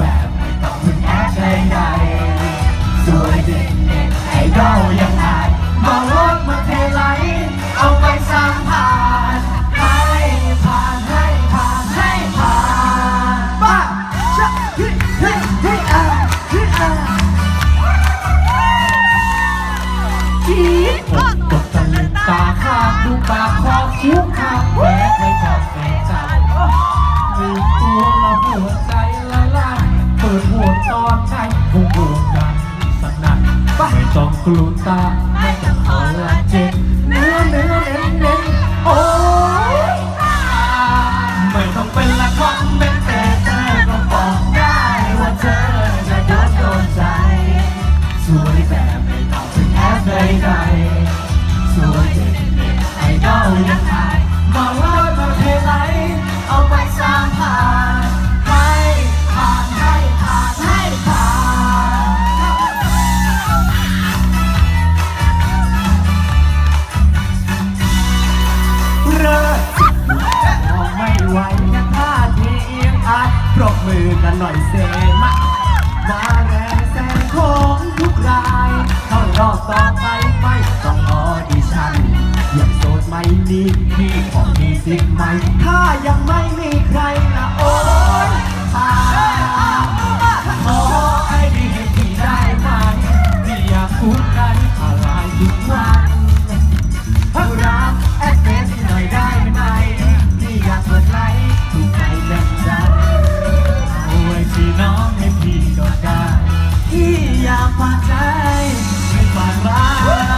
แบบไม่ต้องถึงแอปใดๆสวยเด็กเน็ตไอดอลยังไงยมาโลดมาเทไลเอาไปสร้างผ่านให้ผ่านให้ผ่านให้ผ่านบ้าชะฮิฮิฮิอาฮิอาจีบก็ตกตะลึงตาข้างดูปากคอคิ้วข้างแห ลูตา ไหวแค่ท่าทีเอียงอาจปรบมือกันหน่อยเซมามาแรงแซงของทุกรายเข้ารอบต่อไปไม่ต้องออดิชั่นยังโสดไม่มีพี่ของดีสิไหมถ้ายังไม่ วากใจไม่ฝากรัก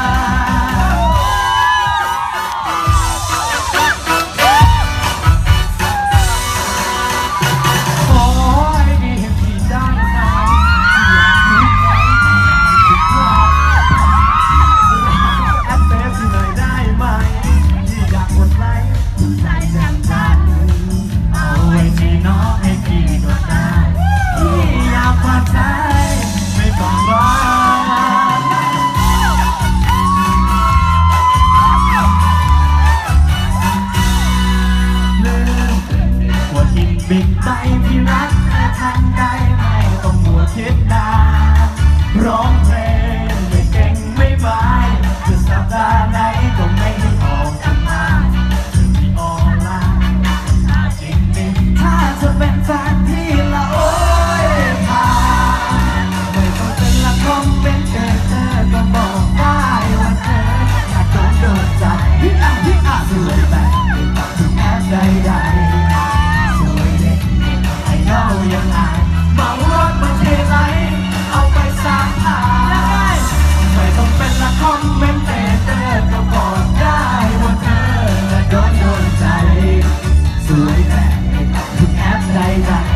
나이다.